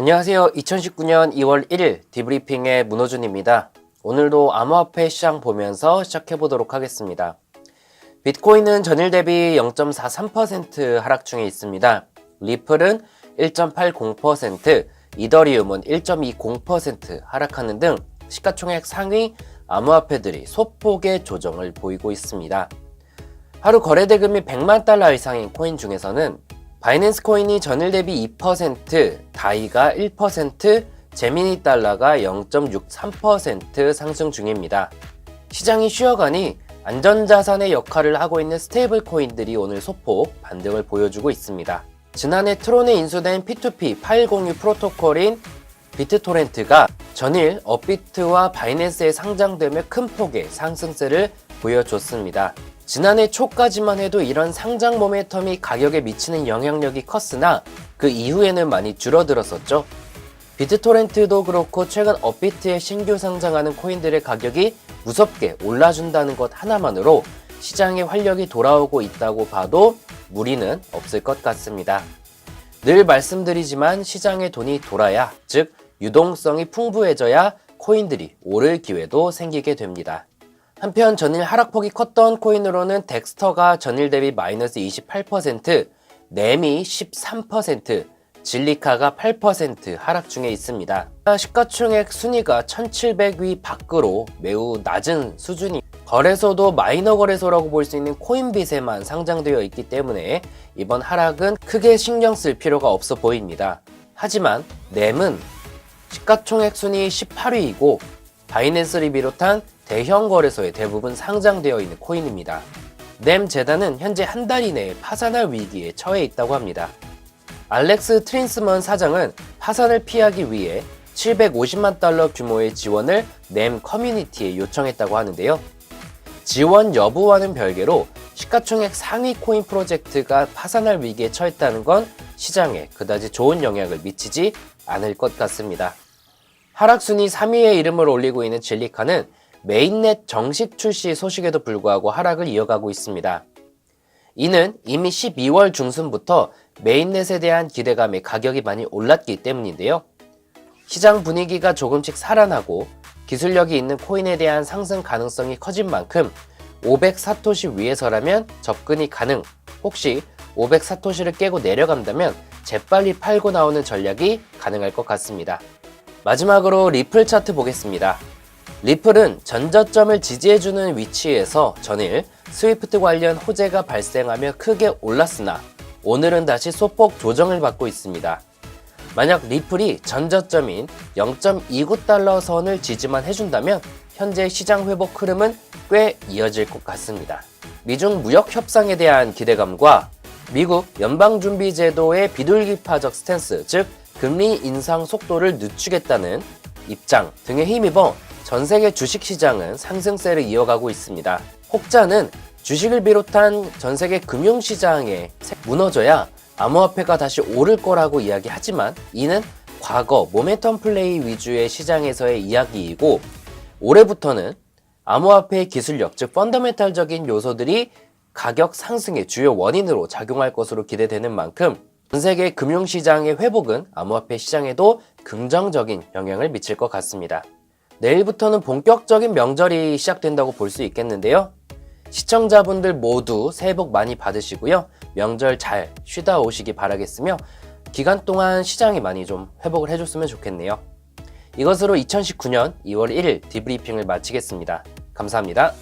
안녕하세요. 2019년 2월 1일 디브리핑의 문호준입니다. 오늘도 암호화폐 시장 보면서 시작해 보도록 하겠습니다. 비트코인은 전일 대비 0.43% 하락 중에 있습니다. 리플은 1.80%, 이더리움은 1.20% 하락하는 등 시가총액 상위 암호화폐들이 소폭의 조정을 보이고 있습니다. 하루 거래 대금이 100만 달러 이상인 코인 중에서는 바이낸스 코인이 전일 대비 2%, 다이가 1%, 제미니 달러가 0.63% 상승 중입니다. 시장이 쉬어가니 안전자산의 역할을 하고 있는 스테이블 코인들이 오늘 소폭 반등을 보여주고 있습니다. 지난해 트론에 인수된 P2P 파일 공유 프로토콜인 비트토렌트가 전일 업비트와 바이낸스에 상장되며 큰 폭의 상승세를 보여줬습니다. 지난해 초까지만 해도 이런 상장 모멘텀이 가격에 미치는 영향력이 컸으나 그 이후에는 많이 줄어들었었죠. 비트토렌트도 그렇고 최근 업비트에 신규 상장하는 코인들의 가격이 무섭게 올라준다는 것 하나만으로 시장의 활력이 돌아오고 있다고 봐도 무리는 없을 것 같습니다. 늘 말씀드리지만 시장의 돈이 돌아야, 즉, 유동성이 풍부해져야 코인들이 오를 기회도 생기게 됩니다. 한편 전일 하락폭이 컸던 코인으로는 덱스터가 전일 대비 마이너스 28%, 넴이 13%, 진리카가 8% 하락 중에 있습니다. 시가총액 순위가 1700위 밖으로 매우 낮은 수준이 거래소도 마이너 거래소라고 볼 수 있는 코인빗에만 상장되어 있기 때문에 이번 하락은 크게 신경 쓸 필요가 없어 보입니다. 하지만 넴은 시가총액 순위 18위이고 바이낸스를 비롯한 대형 거래소에 대부분 상장되어 있는 코인입니다. 넴 재단은 현재 한 달 이내에 파산할 위기에 처해 있다고 합니다. 알렉스 트린스먼 사장은 파산을 피하기 위해 750만 달러 규모의 지원을 넴 커뮤니티에 요청했다고 하는데요. 지원 여부와는 별개로 시가총액 상위 코인 프로젝트가 파산할 위기에 처했다는 건 시장에 그다지 좋은 영향을 미치지 않을 것 같습니다. 하락순위 3위의 이름을 올리고 있는 진리카는 메인넷 정식 출시 소식에도 불구하고 하락을 이어가고 있습니다. 이는 이미 12월 중순부터 메인넷에 대한 기대감에 가격이 많이 올랐기 때문인데요. 시장 분위기가 조금씩 살아나고 기술력이 있는 코인에 대한 상승 가능성이 커진 만큼 500사토시 위에서라면 접근이 가능. 혹시 500사토시를 깨고 내려간다면 재빨리 팔고 나오는 전략이 가능할 것 같습니다. 마지막으로 리플 차트 보겠습니다. 리플은 전저점을 지지해주는 위치에서 전일 스위프트 관련 호재가 발생하며 크게 올랐으나 오늘은 다시 소폭 조정을 받고 있습니다. 만약 리플이 전저점인 0.29달러 선을 지지만 해준다면 현재 시장 회복 흐름은 꽤 이어질 것 같습니다. 미중 무역 협상에 대한 기대감과 미국 연방준비제도의 비둘기파적 스탠스, 즉 금리 인상 속도를 늦추겠다는 입장 등에 힘입어 전 세계 주식 시장은 상승세를 이어가고 있습니다. 혹자는 주식을 비롯한 전 세계 금융 시장에 무너져야 암호화폐가 다시 오를 거라고 이야기하지만 이는 과거 모멘텀 플레이 위주의 시장에서의 이야기이고 올해부터는 암호화폐의 기술력, 즉 펀더멘탈적인 요소들이 가격 상승의 주요 원인으로 작용할 것으로 기대되는 만큼 전 세계 금융시장의 회복은 암호화폐 시장에도 긍정적인 영향을 미칠 것 같습니다. 내일부터는 본격적인 명절이 시작된다고 볼 수 있겠는데요. 시청자분들 모두 새해 복 많이 받으시고요. 명절 잘 쉬다 오시기 바라겠으며 기간 동안 시장이 많이 좀 회복을 해줬으면 좋겠네요. 이것으로 2019년 2월 1일 디브리핑을 마치겠습니다. 감사합니다.